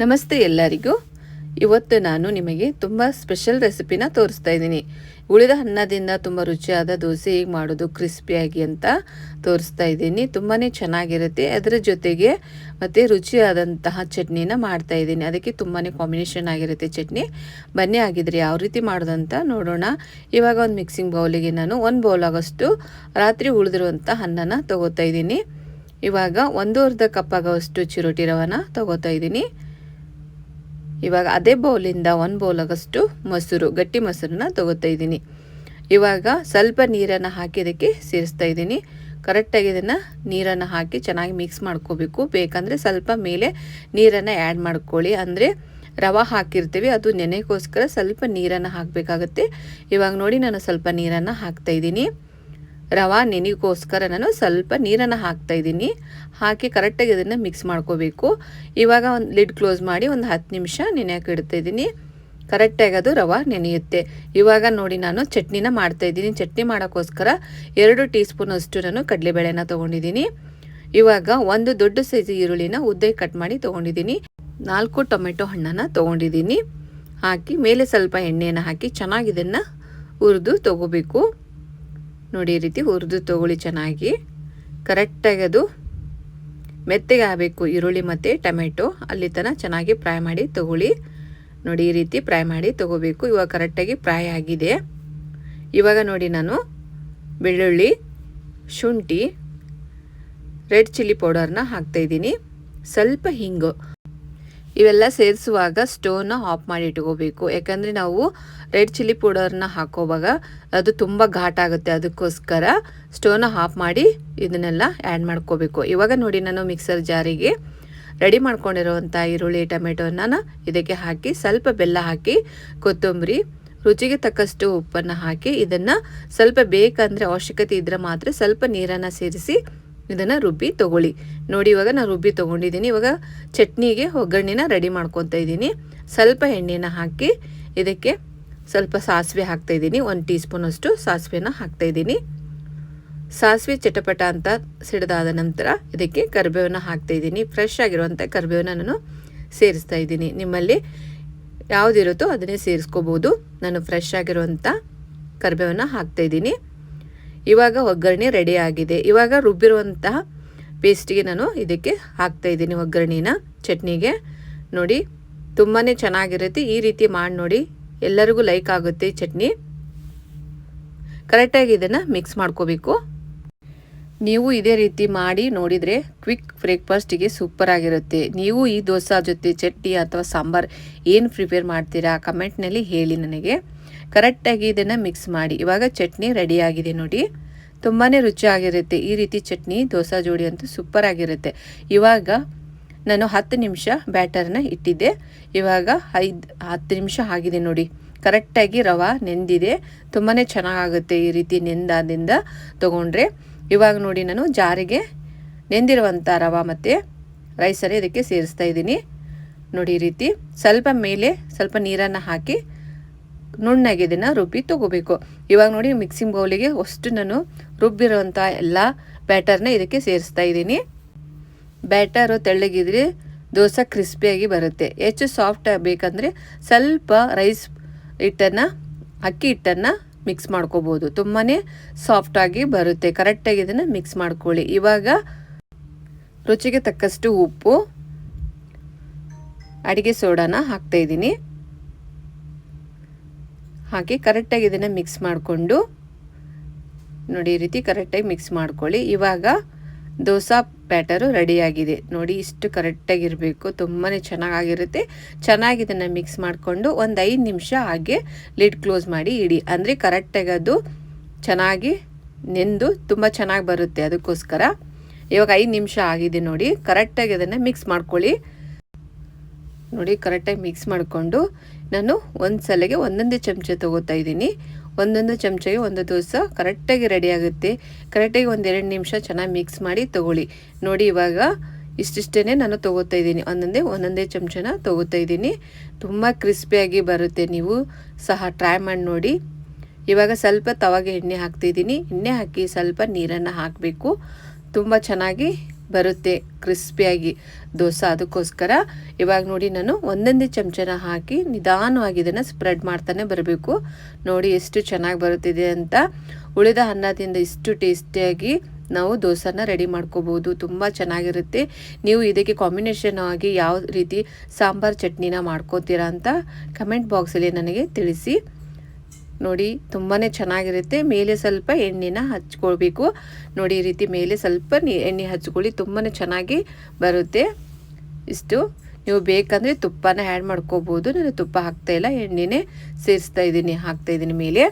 ನಮಸ್ತೆ ಎಲ್ಲರಿಗೂ. ಇವತ್ತು ನಾನು ನಿಮಗೆ ತುಂಬ ಸ್ಪೆಷಲ್ ರೆಸಿಪಿನ ತೋರಿಸ್ತಾ ಇದ್ದೀನಿ. ಉಳಿದ ಅನ್ನದಿಂದ ತುಂಬ ರುಚಿಯಾದ ದೋಸೆ ಹೇಗೆ ಮಾಡೋದು ಕ್ರಿಸ್ಪಿಯಾಗಿ ಅಂತ ತೋರಿಸ್ತಾ ಇದ್ದೀನಿ. ತುಂಬಾ ಚೆನ್ನಾಗಿರುತ್ತೆ. ಅದರ ಜೊತೆಗೆ ಮತ್ತು ರುಚಿಯಾದಂತಹ ಚಟ್ನಿನ ಮಾಡ್ತಾ ಇದ್ದೀನಿ. ಅದಕ್ಕೆ ತುಂಬಾ ಕಾಂಬಿನೇಷನ್ ಆಗಿರುತ್ತೆ ಚಟ್ನಿ. ಬನ್ನಿ ಆಗಿದ್ರೆ ಯಾವ ರೀತಿ ಮಾಡೋದು ಅಂತ ನೋಡೋಣ. ಇವಾಗ ಒಂದು ಮಿಕ್ಸಿಂಗ್ ಬೌಲಿಗೆ ನಾನು ಒಂದು ಬೌಲ್ ಆಗೋಷ್ಟು ರಾತ್ರಿ ಉಳಿದಿರುವಂಥ ಅನ್ನನ ತೊಗೋತಾ ಇದ್ದೀನಿ. ಇವಾಗ ಒಂದೂವರೆ ಕಪ್ ಆಗೋಷ್ಟು ಚಿರೋಟಿ ರವನ ತಗೋತಾ ಇದ್ದೀನಿ. ಇವಾಗ ಅದೇ ಬೌಲಿಂದ ಒಂದು ಬೌಲ್ ಆಗೋಷ್ಟು ಮೊಸರು, ಗಟ್ಟಿ ಮೊಸರನ್ನ ತಗೋತಾ ಇದ್ದೀನಿ. ಇವಾಗ ಸ್ವಲ್ಪ ನೀರನ್ನು ಹಾಕಿ ಇದಕ್ಕೆ ಸೇರಿಸ್ತಾ ಇದ್ದೀನಿ. ಕರೆಕ್ಟಾಗಿ ಇದನ್ನು ನೀರನ್ನು ಹಾಕಿ ಚೆನ್ನಾಗಿ ಮಿಕ್ಸ್ ಮಾಡ್ಕೋಬೇಕು. ಬೇಕಂದರೆ ಸ್ವಲ್ಪ ಮೇಲೆ ನೀರನ್ನು ಆ್ಯಡ್ ಮಾಡ್ಕೊಳ್ಳಿ. ಅಂದರೆ ರವೆ ಹಾಕಿರ್ತೀವಿ, ಅದು ನೆನೆಗೋಸ್ಕರ ಸ್ವಲ್ಪ ನೀರನ್ನು ಹಾಕಬೇಕಾಗತ್ತೆ. ಇವಾಗ ನೋಡಿ ನಾನು ಸ್ವಲ್ಪ ನೀರನ್ನು ಹಾಕ್ತಾ ಇದ್ದೀನಿ. ರವೆ ನೆನೆಗೋಸ್ಕರ ನಾನು ಸ್ವಲ್ಪ ನೀರನ್ನು ಹಾಕ್ತಾ ಇದ್ದೀನಿ. ಹಾಕಿ ಕರೆಕ್ಟಾಗಿ ಅದನ್ನು ಮಿಕ್ಸ್ ಮಾಡ್ಕೋಬೇಕು. ಇವಾಗ ಒಂದು ಲಿಡ್ ಕ್ಲೋಸ್ ಮಾಡಿ ಒಂದು ಹತ್ತು ನಿಮಿಷ ನೆನೆಯೋಕೆ ಇಡ್ತಾ ಇದ್ದೀನಿ. ಕರೆಕ್ಟಾಗಿ ಅದು ರವೆ ನೆನೆಯುತ್ತೆ. ಇವಾಗ ನೋಡಿ ನಾನು ಚಟ್ನಿನ ಮಾಡ್ತಾ ಇದ್ದೀನಿ. ಚಟ್ನಿ ಮಾಡೋಕ್ಕೋಸ್ಕರ ಎರಡು ಟೀ ಸ್ಪೂನ್ ಅಷ್ಟು ನಾನು ಕಡಲೆಬೇಳೆನ ತೊಗೊಂಡಿದ್ದೀನಿ. ಇವಾಗ ಒಂದು ದೊಡ್ಡ ಸೈಜ್ ಈರುಳ್ಳಿನ ಉದ್ದೆ ಕಟ್ ಮಾಡಿ ತೊಗೊಂಡಿದ್ದೀನಿ. ನಾಲ್ಕು ಟೊಮೆಟೊ ಹಣ್ಣನ್ನು ತೊಗೊಂಡಿದ್ದೀನಿ. ಹಾಕಿ ಮೇಲೆ ಸ್ವಲ್ಪ ಎಣ್ಣೆಯನ್ನು ಹಾಕಿ ಚೆನ್ನಾಗಿ ಇದನ್ನು ಹುರಿದು ತೊಗೋಬೇಕು. ನೋಡಿ ಈ ರೀತಿ ಹುರಿದು ತೊಗೊಳ್ಳಿ ಚೆನ್ನಾಗಿ. ಕರೆಕ್ಟಾಗಿ ಅದು ಮೆತ್ತಗೆ ಆಗಬೇಕು. ಈರುಳ್ಳಿ ಮತ್ತು ಟೊಮೆಟೊ ಅಲ್ಲಿ ತನಕ ಚೆನ್ನಾಗಿ ಫ್ರೈ ಮಾಡಿ ತೊಗೊಳ್ಳಿ. ನೋಡಿ ಈ ರೀತಿ ಫ್ರೈ ಮಾಡಿ ತೊಗೋಬೇಕು. ಇವಾಗ ಕರೆಕ್ಟಾಗಿ ಫ್ರೈ ಆಗಿದೆ. ಇವಾಗ ನೋಡಿ ನಾನು ಬೆಳ್ಳುಳ್ಳಿ, ಶುಂಠಿ, ರೆಡ್ ಚಿಲ್ಲಿ ಪೌಡರ್ನ ಹಾಕ್ತಾಯಿದ್ದೀನಿ ಸ್ವಲ್ಪ ಹಿಂಗು. ಇವೆಲ್ಲ ಸೇರಿಸುವಾಗ ಸ್ಟೋವ್ನ ಆಫ್ ಮಾಡಿ ಇಟ್ಕೋಬೇಕು. ಯಾಕಂದರೆ ನಾವು ರೆಡ್ ಚಿಲ್ಲಿ ಪೌಡರ್ನ ಹಾಕೋವಾಗ ಅದು ತುಂಬ ಘಾಟ್ ಆಗುತ್ತೆ ಅದಕ್ಕೋಸ್ಕರ ಸ್ಟೋವ್ನ ಆಫ್ ಮಾಡಿ ಇದನ್ನೆಲ್ಲ ಆ್ಯಡ್ ಮಾಡ್ಕೋಬೇಕು. ಇವಾಗ ನೋಡಿ ನಾನು ಮಿಕ್ಸರ್ ಜಾರಿಗೆ ರೆಡಿ ಮಾಡ್ಕೊಂಡಿರುವಂಥ ಈರುಳ್ಳಿ ಟೊಮೆಟೊನ ಇದಕ್ಕೆ ಹಾಕಿ ಸ್ವಲ್ಪ ಬೆಲ್ಲ ಹಾಕಿ, ಕೊತ್ತಂಬರಿ, ರುಚಿಗೆ ತಕ್ಕಷ್ಟು ಉಪ್ಪನ್ನು ಹಾಕಿ ಇದನ್ನು ಸ್ವಲ್ಪ ಬೇಕಂದರೆ ಅವಶ್ಯಕತೆ ಇದ್ದರೆ ಮಾತ್ರ ಸ್ವಲ್ಪ ನೀರನ್ನು ಸೇರಿಸಿ ಇದನ್ನು ರುಬ್ಬಿ ತೊಗೊಳ್ಳಿ. ನೋಡಿ ಇವಾಗ ನಾನು ರುಬ್ಬಿ ತೊಗೊಂಡಿದ್ದೀನಿ. ಇವಾಗ ಚಟ್ನಿಗೆ ಒಗ್ಗರಣೆನ ರೆಡಿ ಮಾಡ್ಕೊತಾ ಇದ್ದೀನಿ. ಸ್ವಲ್ಪ ಎಣ್ಣೆನ ಹಾಕಿ ಇದಕ್ಕೆ ಸ್ವಲ್ಪ ಸಾಸಿವೆ ಹಾಕ್ತಾಯಿದ್ದೀನಿ ಒಂದು ಟೀ ಸ್ಪೂನಷ್ಟು ಸಾಸಿವೆನ ಹಾಕ್ತಾಯಿದ್ದೀನಿ ಸಾಸಿವೆ ಚಟಪಟ ಅಂತ ಸಿಡಿದಾದ ನಂತರ ಇದಕ್ಕೆ ಕರಿಬೇವನ್ನ ಹಾಕ್ತಾಯಿದ್ದೀನಿ ಫ್ರೆಶ್ ಆಗಿರುವಂಥ ಕರಿಬೇವನ್ನ ನಾನು ಸೇರಿಸ್ತಾ ಇದ್ದೀನಿ. ನಿಮ್ಮಲ್ಲಿ ಯಾವುದಿರುತ್ತೋ ಅದನ್ನೇ ಸೇರಿಸ್ಕೋಬೋದು. ನಾನು ಫ್ರೆಶ್ ಆಗಿರುವಂಥ ಕರಿಬೇವನ್ನ ಹಾಕ್ತಾಯಿದ್ದೀನಿ ಇವಾಗ ಒಗ್ಗರಣೆ ರೆಡಿ ಆಗಿದೆ. ಇವಾಗ ರುಬ್ಬಿರುವಂತಹ ಪೇಸ್ಟಿಗೆ ನಾನು ಇದಕ್ಕೆ ಹಾಕ್ತಾ ಇದ್ದೀನಿ ಒಗ್ಗರಣೆನ. ಚಟ್ನಿಗೆ ನೋಡಿ ತುಂಬಾ ಚೆನ್ನಾಗಿರುತ್ತೆ. ಈ ರೀತಿ ಮಾಡಿ ನೋಡಿ ಎಲ್ಲರಿಗೂ ಲೈಕ್ ಆಗುತ್ತೆ ಚಟ್ನಿ. ಕರೆಕ್ಟಾಗಿ ಇದನ್ನು ಮಿಕ್ಸ್ ಮಾಡ್ಕೋಬೇಕು. ನೀವು ಇದೇ ರೀತಿ ಮಾಡಿ ನೋಡಿದರೆ ಕ್ವಿಕ್ ಬ್ರೇಕ್ಫಾಸ್ಟಿಗೆ ಸೂಪರ್ ಆಗಿರುತ್ತೆ. ನೀವು ಈ ದೋಸೆ ಜೊತೆ ಚಟ್ನಿ ಅಥವಾ ಸಾಂಬಾರು ಏನು ಪ್ರಿಪೇರ್ ಮಾಡ್ತೀರಾ ಕಮೆಂಟ್ನಲ್ಲಿ ಹೇಳಿ ನನಗೆ. ಕರೆಕ್ಟಾಗಿ ಇದನ್ನು ಮಿಕ್ಸ್ ಮಾಡಿ. ಇವಾಗ ಚಟ್ನಿ ರೆಡಿಯಾಗಿದೆ ನೋಡಿ. ತುಂಬಾ ರುಚಿಯಾಗಿರುತ್ತೆ. ಈ ರೀತಿ ಚಟ್ನಿ, ದೋಸೆ ಜೋಡಿ ಅಂತೂ ಸೂಪರ್ ಆಗಿರುತ್ತೆ. ಇವಾಗ ನಾನು ಹತ್ತು ನಿಮಿಷ ಬ್ಯಾಟರ್ನ ಇಟ್ಟಿದ್ದೆ. ಇವಾಗ ಐದು, ಹತ್ತು ನಿಮಿಷ ಆಗಿದೆ ನೋಡಿ. ಕರೆಕ್ಟಾಗಿ ರವೆ ನೆಂದಿದೆ. ತುಂಬಾ ಚೆನ್ನಾಗಾಗುತ್ತೆ ಈ ರೀತಿ ನೆಂದಾದಿಂದ ತೊಗೊಂಡ್ರೆ. ಇವಾಗ ನೋಡಿ ನಾನು ಜಾರಿಗೆ ನೆಂದಿರುವಂಥ ರವೆ ಮತ್ತು ರೈಸಲ್ಲಿ ಇದಕ್ಕೆ ಸೇರಿಸ್ತಾ ಇದ್ದೀನಿ. ನೋಡಿ ಈ ರೀತಿ ಸ್ವಲ್ಪ ಮೇಲೆ ಸ್ವಲ್ಪ ನೀರನ್ನು ಹಾಕಿ ನುಣ್ಣಗೆ ಇದನ್ನು ರುಬ್ಬಿ ತೊಗೋಬೇಕು. ಇವಾಗ ನೋಡಿ ಮಿಕ್ಸಿಂಗ್ ಬೌಲಿಗೆ ಅಷ್ಟು ನಾನು ರುಬ್ಬಿರುವಂಥ ಎಲ್ಲ ಬ್ಯಾಟರ್ನ ಇದಕ್ಕೆ ಸೇರಿಸ್ತಾ ಇದ್ದೀನಿ. ಬ್ಯಾಟರು ತೆಳ್ಳಗಿದ್ರೆ ದೋಸೆ ಕ್ರಿಸ್ಪಿಯಾಗಿ ಬರುತ್ತೆ. ಹೆಚ್ಚು ಸಾಫ್ಟ್ ಬೇಕಂದರೆ ಸ್ವಲ್ಪ ರೈಸ್ ಹಿಟ್ಟನ್ನು, ಅಕ್ಕಿ ಹಿಟ್ಟನ್ನು ಮಿಕ್ಸ್ ಮಾಡ್ಕೋಬೋದು. ತುಂಬಾ ಸಾಫ್ಟಾಗಿ ಬರುತ್ತೆ. ಕರೆಕ್ಟಾಗಿ ಇದನ್ನು ಮಿಕ್ಸ್ ಮಾಡ್ಕೊಳ್ಳಿ. ಇವಾಗ ರುಚಿಗೆ ತಕ್ಕಷ್ಟು ಉಪ್ಪು, ಅಡಿಗೆ ಸೋಡಾನ ಹಾಕ್ತಾಯಿದ್ದೀನಿ ಹಾಕಿ ಕರೆಕ್ಟಾಗಿ ಇದನ್ನು ಮಿಕ್ಸ್ ಮಾಡಿಕೊಂಡು, ನೋಡಿ ರೀತಿ ಕರೆಕ್ಟಾಗಿ ಮಿಕ್ಸ್ ಮಾಡ್ಕೊಳ್ಳಿ. ಇವಾಗ ದೋಸೆ ಬ್ಯಾಟರು ರೆಡಿಯಾಗಿದೆ. ನೋಡಿ ಇಷ್ಟು ಕರೆಕ್ಟಾಗಿರಬೇಕು. ತುಂಬಾ ಚೆನ್ನಾಗಿರುತ್ತೆ ಚೆನ್ನಾಗಿ ಇದನ್ನು ಮಿಕ್ಸ್ ಮಾಡಿಕೊಂಡು ಒಂದು ಐದು ನಿಮಿಷ ಹಾಗೆ ಲಿಡ್ ಕ್ಲೋಸ್ ಮಾಡಿ ಇಡಿ. ಅಂದರೆ ಕರೆಕ್ಟಾಗಿ ಅದು ಚೆನ್ನಾಗಿ ನೆಂದು ತುಂಬ ಚೆನ್ನಾಗಿ ಬರುತ್ತೆ ಅದಕ್ಕೋಸ್ಕರ. ಇವಾಗ ಐದು ನಿಮಿಷ ಆಗಿದೆ ನೋಡಿ. ಕರೆಕ್ಟಾಗಿ ಅದನ್ನು ಮಿಕ್ಸ್ ಮಾಡ್ಕೊಳ್ಳಿ. ನೋಡಿ ಕರೆಕ್ಟಾಗಿ ಮಿಕ್ಸ್ ಮಾಡಿಕೊಂಡು ನಾನು ಒಂದು ಸಲಗೆ ಒಂದೊಂದೇ ಚಮಚ ತೊಗೋತಾ ಇದ್ದೀನಿ. ಒಂದೊಂದು ಚಮಚಗೆ ಒಂದು ದೋಸೆ ಕರೆಕ್ಟಾಗಿ ರೆಡಿ ಆಗುತ್ತೆ. ಕರೆಕ್ಟಾಗಿ ಒಂದೆರಡು ನಿಮಿಷ ಚೆನ್ನಾಗಿ ಮಿಕ್ಸ್ ಮಾಡಿ ತೊಗೊಳ್ಳಿ. ನೋಡಿ ಇವಾಗ ಇಷ್ಟಿಷ್ಟೇ ನಾನು ತೊಗೋತಾ ಇದ್ದೀನಿ. ಒಂದೊಂದೇ ಒಂದೊಂದೇ ಚಮಚನ ತೊಗೋತಾ ಇದ್ದೀನಿ. ತುಂಬ ಕ್ರಿಸ್ಪಿಯಾಗಿ ಬರುತ್ತೆ ನೀವು ಸಹ ಟ್ರೈ ಮಾಡಿ ನೋಡಿ. ಇವಾಗ ಸ್ವಲ್ಪ ತವಾಗೆ ಎಣ್ಣೆ ಹಾಕ್ತಿದ್ದೀನಿ ಎಣ್ಣೆ ಹಾಕಿ ಸ್ವಲ್ಪ ನೀರನ್ನು ಹಾಕಬೇಕು. ತುಂಬ ಚೆನ್ನಾಗಿ ಬರುತ್ತೆ ಕ್ರಿಸ್ಪಿಯಾಗಿ ದೋಸೆ ಅದಕ್ಕೋಸ್ಕರ. ಇವಾಗ ನೋಡಿ ನಾನು ಒಂದೊಂದೇ ಚಮಚನ ಹಾಕಿ ನಿಧಾನವಾಗಿ ಇದನ್ನು ಸ್ಪ್ರೆಡ್ ಮಾಡ್ತಾನೆ ಬರಬೇಕು. ನೋಡಿ ಎಷ್ಟು ಚೆನ್ನಾಗಿ ಬರುತ್ತಿದೆ ಅಂತ. ಉಳಿದ ಅನ್ನದಿಂದ ಇಷ್ಟು ಟೇಸ್ಟಿಯಾಗಿ ನಾವು ದೋಸೆನ ರೆಡಿ ಮಾಡ್ಕೋಬೋದು. ತುಂಬ ಚೆನ್ನಾಗಿರುತ್ತೆ. ನೀವು ಇದಕ್ಕೆ ಕಾಂಬಿನೇಷನ್ ಆಗಿ ಯಾವ ರೀತಿ ಸಾಂಬಾರ್ ಚಟ್ನಿನ ಮಾಡ್ಕೋತೀರಾ ಅಂತ ಕಮೆಂಟ್ ಬಾಕ್ಸಲ್ಲಿ ನನಗೆ ತಿಳಿಸಿ. ನೋಡಿ ತುಂಬಾ ಚೆನ್ನಾಗಿರುತ್ತೆ. ಮೇಲೆ ಸ್ವಲ್ಪ ಎಣ್ಣೆನ ಹಚ್ಕೊಳ್ಬೇಕು. ನೋಡಿ, ಈ ರೀತಿ ಮೇಲೆ ಸ್ವಲ್ಪ ಎಣ್ಣೆ ಹಚ್ಕೊಳ್ಳಿ ತುಂಬಾ ಚೆನ್ನಾಗಿ ಬರುತ್ತೆ. ಇಷ್ಟು. ನೀವು ಬೇಕಂದರೆ ತುಪ್ಪನ ಆ್ಯಡ್ ಮಾಡ್ಕೋಬೋದು. ನಾನು ತುಪ್ಪ ಹಾಕ್ತಾಯಿಲ್ಲ ಎಣ್ಣೆನೇ ಸೇರಿಸ್ತಾ ಇದ್ದೀನಿ, ಹಾಕ್ತಾ ಇದ್ದೀನಿ ಮೇಲೆ.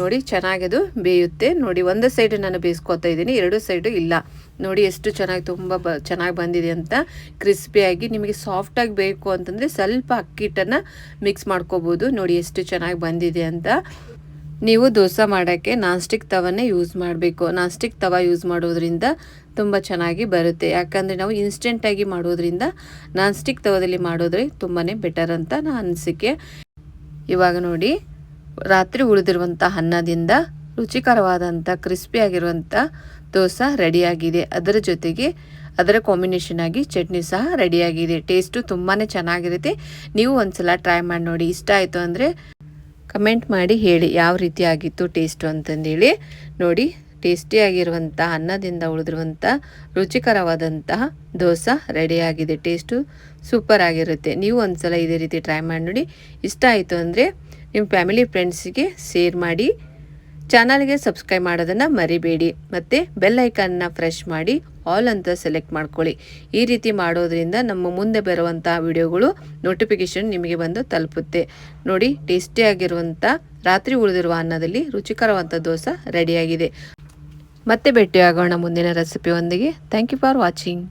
ನೋಡಿ, ಚೆನ್ನಾಗದು ಬೇಯುತ್ತೆ. ನೋಡಿ, ಒಂದು ಸೈಡು ನಾನು ಬೇಯಿಸ್ಕೊತಾ ಇದ್ದೀನಿ, ಎರಡು ಸೈಡು ಇಲ್ಲ. ನೋಡಿ ಎಷ್ಟು ಚೆನ್ನಾಗಿ ತುಂಬ ಬ ಚೆನ್ನಾಗಿ ಬಂದಿದೆ ಅಂತ ಕ್ರಿಸ್ಪಿಯಾಗಿ ನಿಮಗೆ ಸಾಫ್ಟಾಗಿ ಬೇಕು ಅಂತಂದರೆ ಸ್ವಲ್ಪ ಅಕ್ಕಿ ಹಿಟ್ಟನ್ನು ಮಿಕ್ಸ್ ಮಾಡ್ಕೋಬೋದು. ನೋಡಿ ಎಷ್ಟು ಚೆನ್ನಾಗಿ ಬಂದಿದೆ ಅಂತ. ನೀವು ದೋಸೆ ಮಾಡೋಕ್ಕೆ ನಾನ್ಸ್ಟಿಕ್ ತವನೇ ಯೂಸ್ ಮಾಡಬೇಕು. ನಾನ್ ಸ್ಟಿಕ್ ತವ ಯೂಸ್ ಮಾಡೋದ್ರಿಂದ ತುಂಬ ಚೆನ್ನಾಗಿ ಬರುತ್ತೆ. ಯಾಕಂದರೆ ನಾವು ಇನ್ಸ್ಟೆಂಟಾಗಿ ಮಾಡೋದ್ರಿಂದ ನಾನ್ ಸ್ಟಿಕ್ ತವದಲ್ಲಿ ಮಾಡೋದ್ರೆ ತುಂಬಾ ಬೆಟರ್ ಅಂತ ನಾನು ಅನಿಸಿಕೆ. ಇವಾಗ ನೋಡಿ, ರಾತ್ರಿ ಉಳಿದಿರುವಂಥ ಅನ್ನದಿಂದ ರುಚಿಕರವಾದಂಥ, ಕ್ರಿಸ್ಪಿಯಾಗಿರುವಂಥ ದೋಸೆ ರೆಡಿಯಾಗಿದೆ. ಅದರ ಜೊತೆಗೆ ಅದರ ಕಾಂಬಿನೇಷನ್ ಆಗಿ ಚಟ್ನಿ ಸಹ ರೆಡಿಯಾಗಿದೆ. ಟೇಸ್ಟು ತುಂಬಾ ಚೆನ್ನಾಗಿರುತ್ತೆ. ನೀವು ಒಂದ್ಸಲ ಟ್ರೈ ಮಾಡಿ ನೋಡಿ. ಇಷ್ಟ ಆಯಿತು ಅಂದರೆ ಕಮೆಂಟ್ ಮಾಡಿ ಹೇಳಿ. ಯಾವ ರೀತಿ ಆಗಿತ್ತು ಟೇಸ್ಟು ಅಂತಂದೇಳಿ ನೋಡಿ. ಟೇಸ್ಟಿಯಾಗಿರುವಂಥ ಅನ್ನದಿಂದ ಉಳಿದಿರುವಂಥ ರುಚಿಕರವಾದಂತಹ ದೋಸೆ ರೆಡಿಯಾಗಿದೆ. ಟೇಸ್ಟು ಸೂಪರ್ ಆಗಿರುತ್ತೆ. ನೀವು ಒಂದ್ಸಲ ಇದೇ ರೀತಿ ಟ್ರೈ ಮಾಡಿ ನೋಡಿ. ಇಷ್ಟ ಆಯಿತು ಅಂದರೆ ನಿಮ್ಮ ಫ್ಯಾಮಿಲಿ ಫ್ರೆಂಡ್ಸಿಗೆ ಶೇರ್ ಮಾಡಿ. ಚಾನಲ್ಗೆ ಸಬ್ಸ್ಕ್ರೈಬ್ ಮಾಡೋದನ್ನು ಮರಿಬೇಡಿ. ಮತ್ತು ಬೆಲ್ ಐಕನ್ನ ಫ್ರೆಶ್ ಮಾಡಿ ಆಲ್ ಅಂತ ಸೆಲೆಕ್ಟ್ ಮಾಡ್ಕೊಳ್ಳಿ. ಈ ರೀತಿ ಮಾಡೋದ್ರಿಂದ ನಮ್ಮ ಮುಂದೆ ಬರುವಂಥ ವಿಡಿಯೋಗಳು ನೋಟಿಫಿಕೇಷನ್ ನಿಮಗೆ ಬಂದು ತಲುಪುತ್ತೆ. ನೋಡಿ ಟೇಸ್ಟಿಯಾಗಿರುವಂಥ ರಾತ್ರಿ ಉಳಿದಿರುವ ಅನ್ನದಲ್ಲಿ ರುಚಿಕರವಂಥ ದೋಸೆ ರೆಡಿಯಾಗಿದೆ ಮತ್ತೆ ಭೇಟಿಯಾಗೋಣ ಮುಂದಿನ ರೆಸಿಪಿಯೊಂದಿಗೆ ಥ್ಯಾಂಕ್ ಯು ಫಾರ್ ವಾಚಿಂಗ್